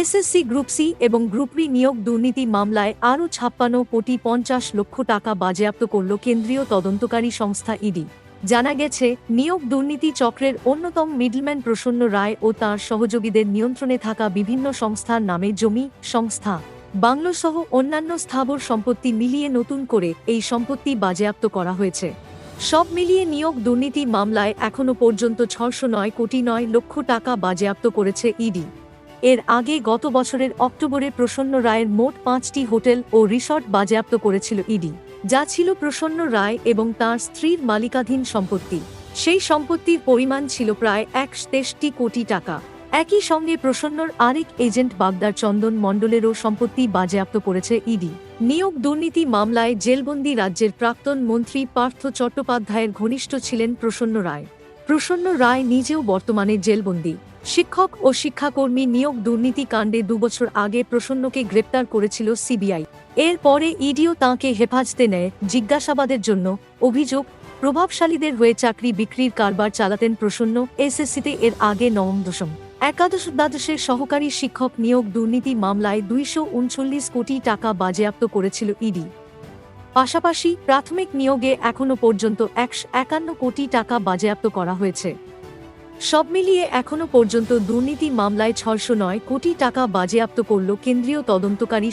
SSC group C এবং group B নিয়োগ দুর্নীতি মামলায় আরও ছাপ্পান্ন কোটি পঞ্চাশ লক্ষ টাকা বাজেয়াপ্ত করল কেন্দ্রীয় তদন্তকারী সংস্থা ইডি। জানা গেছে, নিয়োগ দুর্নীতি চক্রের অন্যতম মিডলম্যান প্রসন্ন রায় ও তার সহযোগীদের নিয়ন্ত্রণে থাকা বিভিন্ন সংস্থার নামে জমি, সংস্থা বাংলো সহ অন্যান্য স্থাবর সম্পত্তি মিলিয়ে নতুন করে এই সম্পত্তি বাজেয়াপ্ত করা হয়েছে। সব মিলিয়ে নিয়োগ দুর্নীতি মামলায় এখনও পর্যন্ত ছশো নয় কোটি নয় লক্ষ টাকা বাজেয়াপ্ত করেছে ইডি। এর আগে গত বছরের অক্টোবরে প্রসন্ন রায়ের মোট পাঁচটি হোটেল ও রিসর্ট বাজেয়াপ্ত করেছিল ইডি, যা ছিল প্রসন্ন রায় এবং তার স্ত্রীর মালিকাধীন সম্পত্তি। সেই সম্পত্তির পরিমাণ ছিল প্রায় এক তেষ্টি কোটি টাকা। একই সঙ্গে প্রসন্নর আরেক এজেন্ট বাগদার চন্দন মণ্ডলেরও সম্পত্তি বাজেয়াপ্ত করেছে ইডি। নিয়োগ দুর্নীতি মামলায় জেলবন্দি রাজ্যের প্রাক্তন মন্ত্রী পার্থ চট্টোপাধ্যায়ের ঘনিষ্ঠ ছিলেন প্রসন্ন রায়। প্রসন্ন রায় নিজেও বর্তমানে জেলবন্দি। শিক্ষক ও শিক্ষাকর্মী নিয়োগ দুর্নীতি কাণ্ডে দুবছর আগে প্রসন্নকে গ্রেপ্তার করেছিল সিবিআই। এরপরে ইডিও তাঁকে হেফাজতে নেয়, জিজ্ঞাসাবাদের জন্য অভিযোগ, প্রভাবশালীদের হয়ে চাকরি বিক্রির কারবার চালাতেন প্রসন্ন, এসএসসিতে এর আগে নবম দশম। একাদশ দ্বাদশের সহকারী শিক্ষক নিয়োগ দুর্নীতি মামলায় দুইশো উনচল্লিশ কোটি টাকা বাজেয়াপ্ত করেছিল ইডি। পাশাপাশি প্রাথমিক নিয়োগে এখনও পর্যন্ত একশো একান্ন কোটি টাকা বাজেয়াপ্ত করা হয়েছে। সব মিলিয়ে এখনও পর্যন্ত দুর্নীতি মামলায় ছশো নয় কোটি টাকা বাজেয়াপ্ত করল কেন্দ্রীয় তদন্তকারী